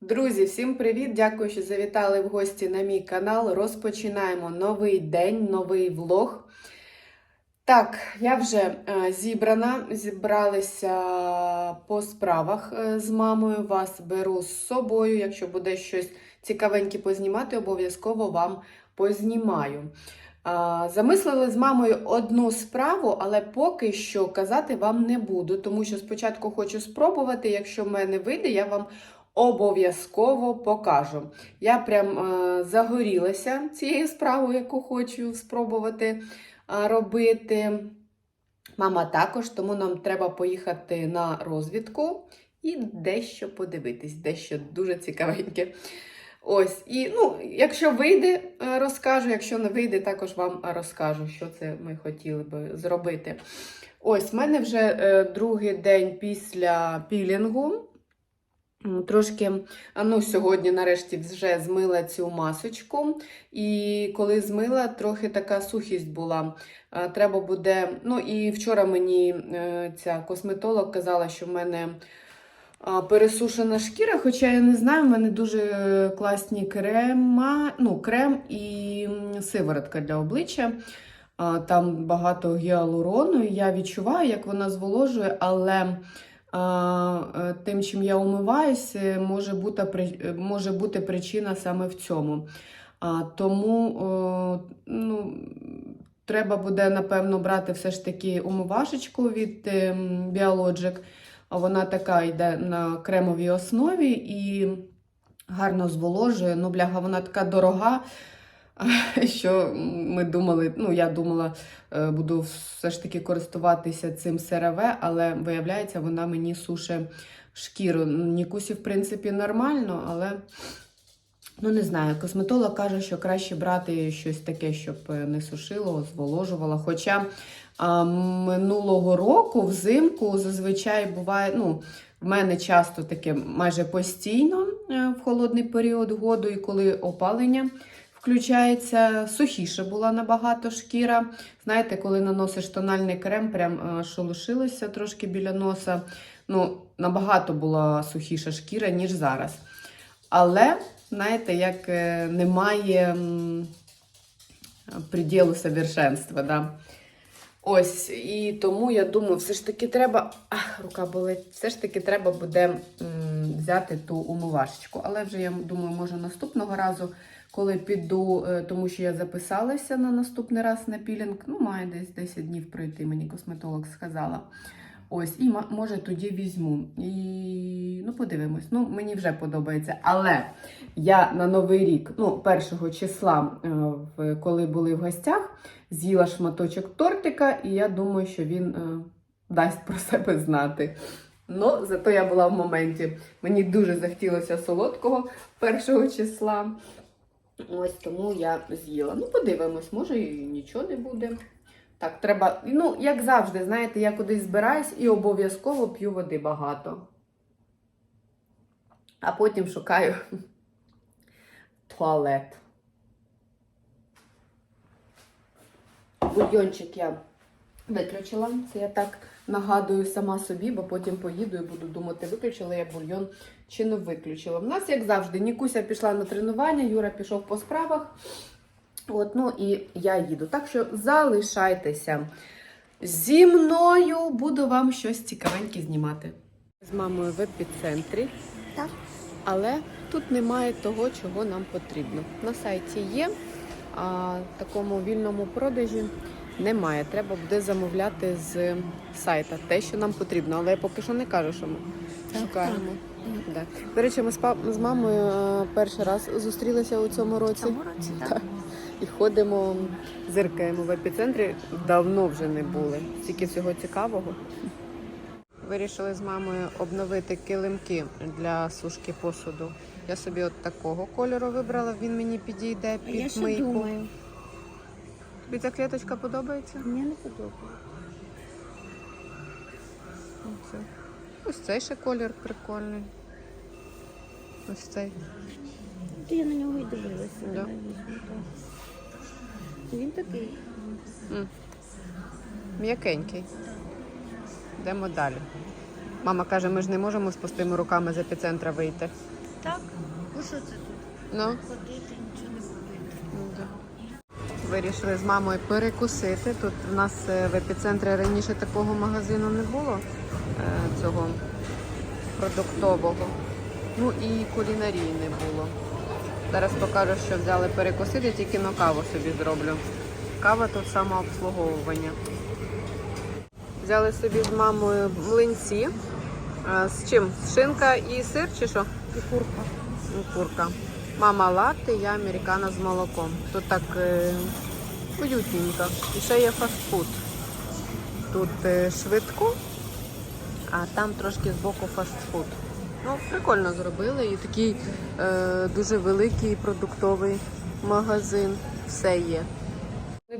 Друзі, всім привіт! Дякую, що завітали в гості на мій канал. Розпочинаємо новий день, новий влог. Так, я вже е, зібрана, зібралися по справах е, з мамою. Вас беру з собою. Якщо буде щось цікавеньке познімати, обов'язково вам познімаю. Замислили з мамою одну справу, але поки що казати вам не буду, тому що спочатку хочу спробувати. Якщо в мене вийде, я вам обов'язково покажу. Я прям е, загорілася цією справою, яку хочу спробувати е, робити. Мама також, тому нам треба поїхати на розвідку і дещо подивитись, дещо дуже цікавеньке. Ось, і ну, якщо вийде, е, розкажу, якщо не вийде, також вам розкажу, що це ми хотіли би зробити. Ось, в мене вже е, другий день після пілінгу. Трошки, ну, сьогодні, нарешті, вже змила цю масочку. І коли змила, трохи така сухість була. Треба буде. Ну і вчора мені е, ця косметолог казала, що в мене пересушена шкіра, хоча я не знаю, в мене дуже класні крема, ну, крем і сиворотка для обличчя. Там багато гіалурону, і я відчуваю, як вона зволожує, але тим, чим я умиваюсь, е, може бути, е, може бути причина саме в цьому. Тому ну, треба буде, напевно, брати все ж таки умивашечку від ем, Biologic. Вона така йде на кремовій основі і гарно зволожує. Ну, бляга, вона така дорога, що ми думали, ну, я думала, е, буду все ж таки користуватися цим СРВ, але виявляється, вона мені суше шкіру. Нікусі, в принципі, нормально, але. Ну, не знаю, косметолог каже, що краще брати щось таке, щоб е, не сушило, зволожувало. Хоча а, минулого року взимку зазвичай буває, ну, в мене часто таке майже постійно е, в холодний період году, і коли опалення включається, сухіше була набагато шкіра. Знаєте, коли наносиш тональний крем, прям шелушилося трошки біля носа. Ну, набагато була сухіша шкіра, ніж зараз. Але знаєте, як е, немає приділу совершенства. Да? Ось, і тому я думаю, все ж таки треба. Ах, рука болить, все ж таки треба буде м, взяти ту умивашечку. Але вже я думаю, може наступного разу, коли піду, е, тому що я записалася на наступний раз на пілінг, ну, має десь 10 днів пройти, мені косметолог сказала. Ось, і може тоді візьму. І ну, подивимось. Ну, мені вже подобається. Але я на Новий рік, ну, першого числа, е, коли були в гостях, з'їла шматочок тортика, і я думаю, що він е, дасть про себе знати. Ну, зато я була в моменті. Мені дуже захотілося солодкого першого числа. Ось тому я з'їла. Ну, подивимось, може і нічого не буде. Так, треба, ну, як завжди, знаєте, я кудись збираюсь і обов'язково п'ю води багато. А потім шукаю туалет. Бульйончик я виключила. Це я так нагадую сама собі, бо потім поїду і буду думати, виключила я бульйон чи не виключила. У нас, як завжди, Нікуся пішла на тренування, Юра пішов по справах. От, ну і я їду. Так що залишайтеся зі мною, буду вам щось цікавеньке знімати. З мамою в епіцентрі. Так. Але тут немає того, чого нам потрібно. На сайті є, а такому вільному продажі немає. Треба буде замовляти з сайта те, що нам потрібно. Але я поки що не кажу, що ми Так, шукаємо. Да. До речі, ми з, пап- з мамою е, перший раз зустрілися у цьому році. цьому році, так. Так. І ходимо, зиркаємо в епіцентрі. Давно вже не були. Стільки всього цікавого. Вирішили з мамою обновити килимки для сушки посуду. Я собі от такого кольору вибрала, він мені підійде А я під ще думаю, Тобі ця клеточка подобається? мені не подобається. Оце. Ось цей ще колір прикольний. Ось цей. То я на нього і дивилася. Да. так. Він такий. М'якенький. Йдемо далі. Мама каже, ми ж не можемо з пустими руками з епіцентра вийти. так. Ну що це тут? Ну. Ходити. Вирішили з мамою перекусити. Тут в нас е, в епіцентрі раніше такого магазину не було е, цього продуктового. Ну і кулінарії не було. Зараз покажу, що взяли перекусити, тільки на каву собі зроблю. Кава тут самообслуговування. Взяли собі з мамою млинці. З чим? Шинка і сир чи що? І курка. Ну, Курка. Мама латте, я американо з молоком. Тут так е, уютненько. І ще є фастфуд. Тут е, швидко, а там трошки збоку фастфуд. Ну, прикольно зробили. І такий е, дуже великий продуктовий магазин. Все є.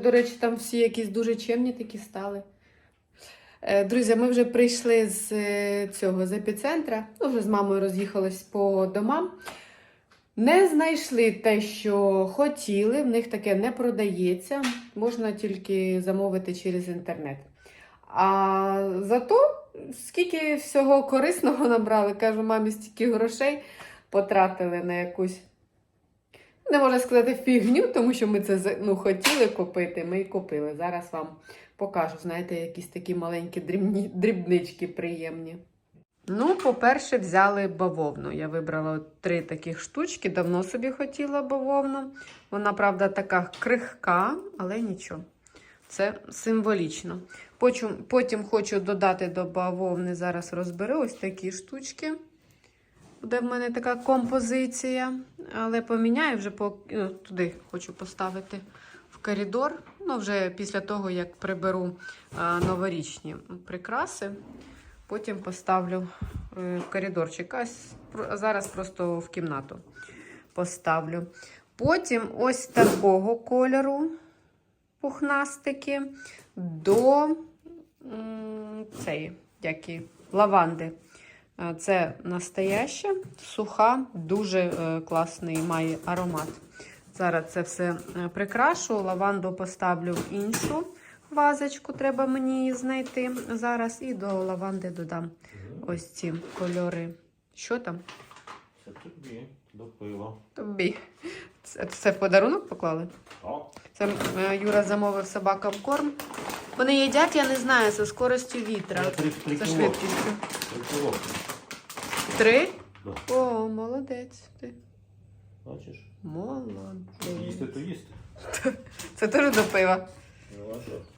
До речі, там всі якісь дуже чемні такі стали. Е, Друзі, ми вже прийшли з е, цього з епіцентра. Ну, вже з мамою роз'їхались по домам. Не знайшли те, що хотіли, в них таке не продається, можна тільки замовити через інтернет. А зато скільки всього корисного набрали, кажу, мамі стільки грошей потратили на якусь, не можна сказати, фігню, тому що ми це ну, хотіли купити, ми і купили. Зараз вам покажу, знаєте, якісь такі маленькі дрібні, дрібнички приємні. Ну, по-перше, взяли бавовну. Я вибрала три таких штучки. Давно собі хотіла бавовну. Вона, правда, така крихка, але нічого. Це символічно. Потім, потім хочу додати до бавовни, зараз розберу ось такі штучки. Буде в мене така композиція, але поміняю вже по, ну, туди хочу поставити в коридор. Ну, вже після того, як приберу а, новорічні прикраси. Потім поставлю е, в коридорчик. А зараз просто в кімнату поставлю. Потім ось такого кольору пухнастики до цієї, як і, лаванди. Е, Це настояща, суха, дуже е, класний має аромат. Зараз це все е, прикрашу, лаванду поставлю в іншу вазочку, треба мені її знайти зараз. І до лаванди додам ось ці кольори. Що там? Це тобі до пива. Тобі. Це, це в подарунок поклали? Так. Це е, Юра замовив собакам корм. Вони їдять, я не знаю, за скоростю вітра. Три- За швидкістю. Три? Да. О, молодець. Ти. Бачиш? Молодець. Їсти то їсти. Це теж до пива.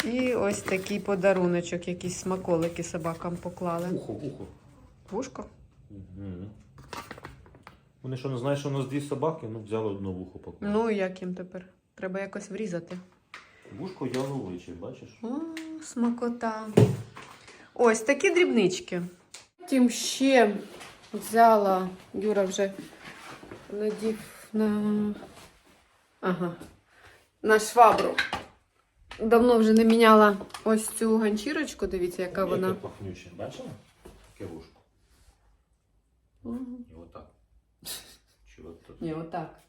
І ось такий подаруночок, якісь смаколики собакам поклали. Ухо, ухо. Вушко? Угу. Вони що не знають, що у нас дві собаки, ну взяли одне вухо поклали. Ну, як їм тепер? Треба якось врізати. Вушко яловиче, бачиш? О, смакота. Ось такі дрібнички. Потім ще взяла, Юра вже надів на, ага, на швабру. Давно вже не міняла ось цю ганчірочку. Дивіться, яка Яке вона. пахнюче, бачила? Вушко. Мгм. І отак. Чи от тут? Ні, отак.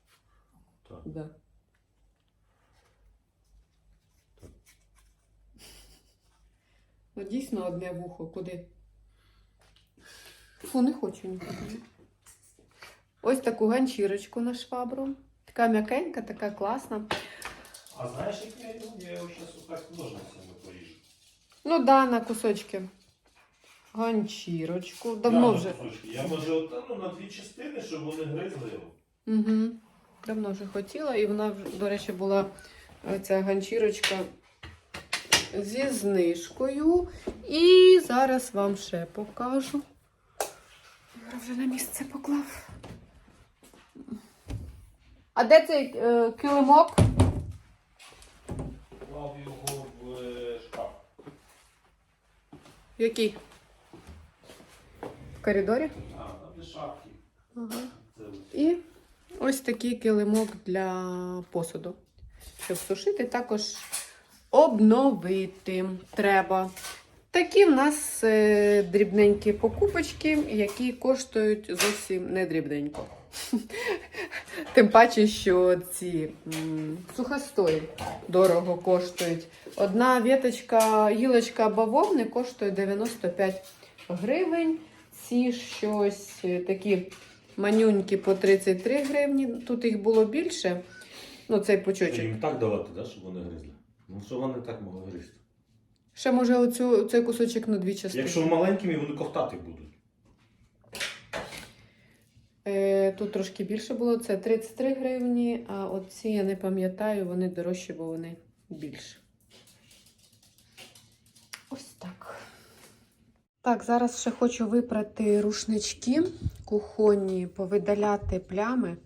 Так. Да. Так. Ну, дійсно одне вухо. Куди? Фу, не хочу нікуди. Ось таку ганчірочку на швабру. Така м'якенька, така класна. А знаєш, як я його? Я його зараз отак ножницями поріжу. Ну да, на кусочки. Ганчірочку. Давно Я, вже. Я може от, ну, на дві частини, щоб вони гризли його. Угу. Давно вже хотіла, і вона, до речі, була е, ця ганчірочка зі знижкою. І зараз вам ще покажу. Юра вже на місце поклав. А де цей е, килимок? Клав його в е, шкаф. Який? В коридорі? А, на шапки. Ага. Це ось. І ось такий килимок для посуду. Щоб сушити, також обновити треба. Такі в нас е, дрібненькі покупочки, які коштують зовсім не дрібненько. Тим паче, що ці м, сухостої дорого коштують. Одна віточка, гілочка бавовни коштує 95 гривень. Ці щось е, такі манюньки по 33 гривні. Тут їх було більше. Ну, цей пучочок. їм так давати, да, щоб вони гризли? Ну що вони так могли гризти? Ще може оцю, цей кусочок на дві частини. Якщо маленькими, вони ковтати будуть. Е, тут трошки більше було, це 33 гривні, а оці я не пам'ятаю, вони дорожчі, бо вони більше. Ось так. Так, зараз ще хочу випрати рушнички кухонні, повидаляти плями.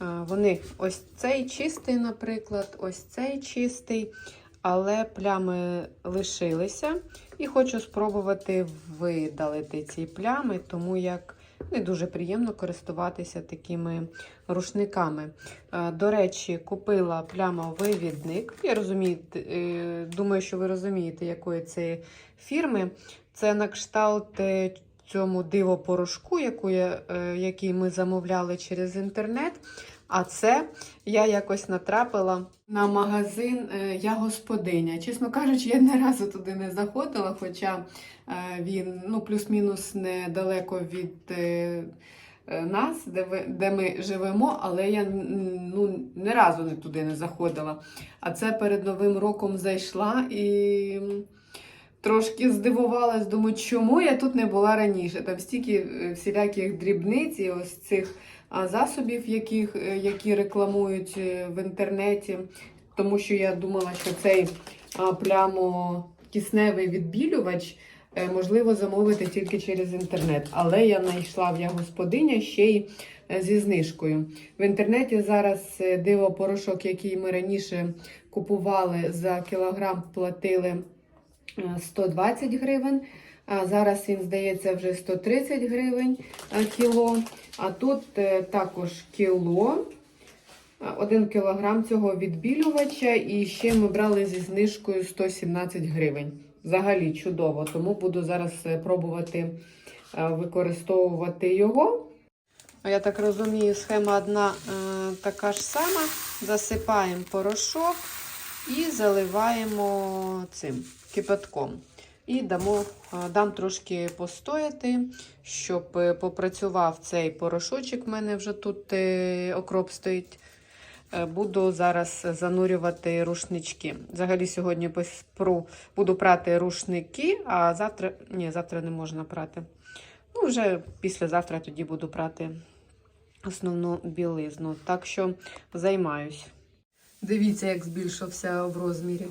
Вони ось цей чистий, наприклад, ось цей чистий, але плями лишилися. І хочу спробувати видалити ці плями, тому як не дуже приємно користуватися такими рушниками. Е, До речі, купила плямовий відник. Я розумію, е, думаю, що ви розумієте, якої це фірми. Це на кшталт е, цьому диво-порошку, який ми замовляли через інтернет. А це я якось натрапила на магазин е, Я господиня. Чесно кажучи, я ні разу туди не заходила, хоча е, він ну, плюс-мінус недалеко від е, нас, де, ви, де ми живемо, але я ну, ні разу не туди не заходила. А це перед Новим роком зайшла і трошки здивувалась, думаю, чому я тут не була раніше. Там стільки е, всіляких дрібниць і ось цих засобів, яких, е, які рекламують е, в інтернеті. Тому що я думала, що цей а, прямо кисневий відбілювач можливо замовити тільки через інтернет. Але я знайшла в я господиня ще й зі знижкою. В інтернеті зараз диво порошок, який ми раніше купували за кілограм, платили 120 гривень. А зараз він здається вже 130 гривень е, кіло. А тут е, також кіло. Е, Один кілограм цього відбілювача, і ще ми брали зі знижкою 117 гривень. Взагалі чудово, тому буду зараз е, пробувати е, використовувати його. Я так розумію, схема одна е, така ж сама. Засипаємо порошок і заливаємо цим кипятком. І дамо, е, дам трошки постояти, щоб е, попрацював цей порошочок. У мене вже тут е, окроп стоїть. Буду зараз занурювати рушнички. Взагалі сьогодні буду прати рушники, а завтра ні, завтра не можна прати. Ну, вже післязавтра тоді буду прати основну білизну. Так що займаюсь. Дивіться, як збільшився в розмірі.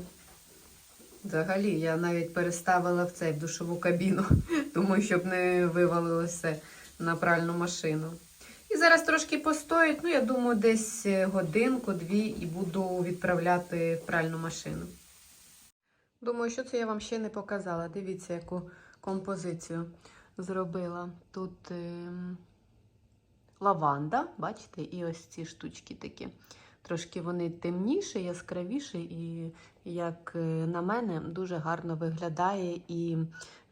Взагалі, я навіть переставила в цей в душову кабіну, тому щоб не вивалилося на пральну машину. І зараз трошки постоїть, ну я думаю, десь годинку-дві і буду відправляти пральну машину. Думаю, що це я вам ще не показала. Дивіться, яку композицію зробила. Тут ем, лаванда, бачите, і ось ці штучки такі. Трошки вони темніші, яскравіші, і, як е, на мене, дуже гарно виглядає. І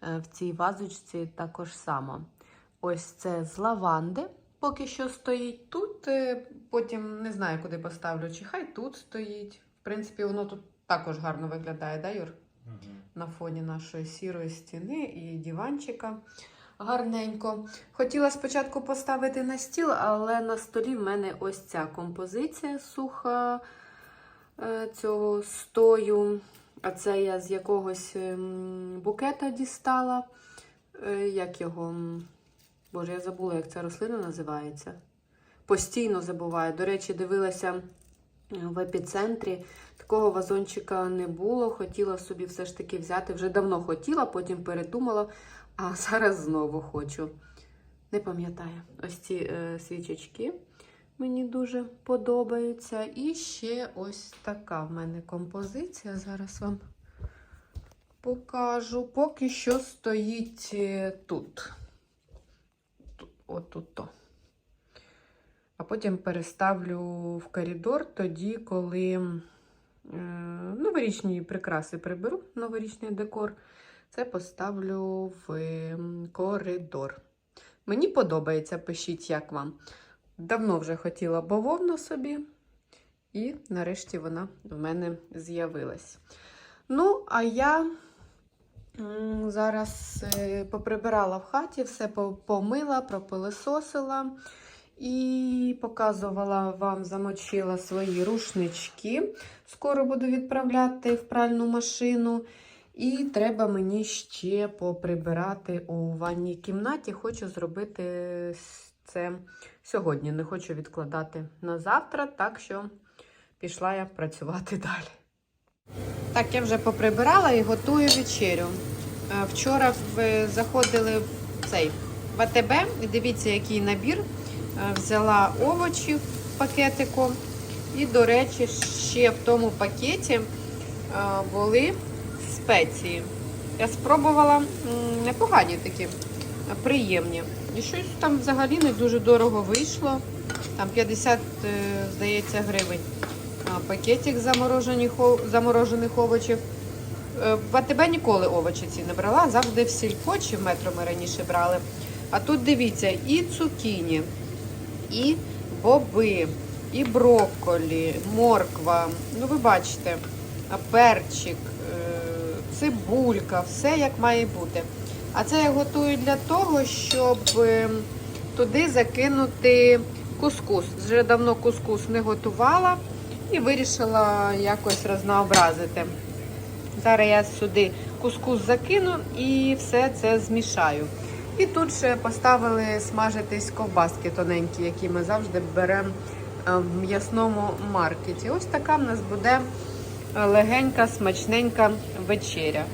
е, в цій вазочці також само. Ось це з лаванди. Поки що стоїть тут, е, потім не знаю, куди поставлю, чи хай тут стоїть. В принципі, воно тут також гарно виглядає, да, Юр? На фоні нашої сірої стіни і диванчика. Гарненько. Хотіла спочатку поставити на стіл, але на столі в мене ось ця композиція суха е, цього стою. А це я з якогось ем, букета дістала. Е, Як його. Боже, я забула, як ця рослина називається. Постійно забуваю. До речі, дивилася в епіцентрі. Такого вазончика не було. Хотіла собі все ж таки взяти. Вже давно хотіла, потім передумала, а зараз знову хочу. Не пам'ятаю. Ось ці е, свічечки мені дуже подобаються. І ще ось така в мене композиція. Зараз вам покажу. Поки що стоїть е, тут. Тут, От тут то. А потім переставлю в коридор тоді, коли е, новорічні прикраси приберу, новорічний декор. Це поставлю в коридор. Мені подобається, пишіть, як вам. Давно вже хотіла бавовну собі, і нарешті вона в мене з'явилась. Ну, а я зараз е, поприбирала в хаті, все помила, пропилисосила. І показувала вам, замочила свої рушнички. Скоро буду відправляти в пральну машину. І треба мені ще поприбирати у ванній кімнаті. Хочу зробити це сьогодні. Не хочу відкладати на завтра, так що пішла я працювати далі. Так, я вже поприбирала і готую вечерю. Е, Вчора в- заходили в цей в АТБ, дивіться, який набір. Е, Взяла овочі в пакетику. І, до речі, ще в тому пакеті е, були спеції. Я спробувала непогані такі, е, приємні. І щось там взагалі не дуже дорого вийшло. Там 50, е, здається, гривень. Пакетик заморожених, заморожених овочів. Е, В АТБ ніколи овочі ці не брала, завжди в сільпо чи в метро ми раніше брали. А тут дивіться, і цукіні, і боби, і брокколі, морква. Ну, ви бачите, перчик, цибулька, все як має бути. А це я готую для того, щоб е, туди закинути кускус. Вже давно кускус не готувала і вирішила якось разнообразити. Зараз я сюди кускус закину і все це змішаю. І тут ще поставили смажитись ковбаски тоненькі, які ми завжди беремо е, в м'ясному маркеті. Ось така в нас буде легенька, смачненька вечеря.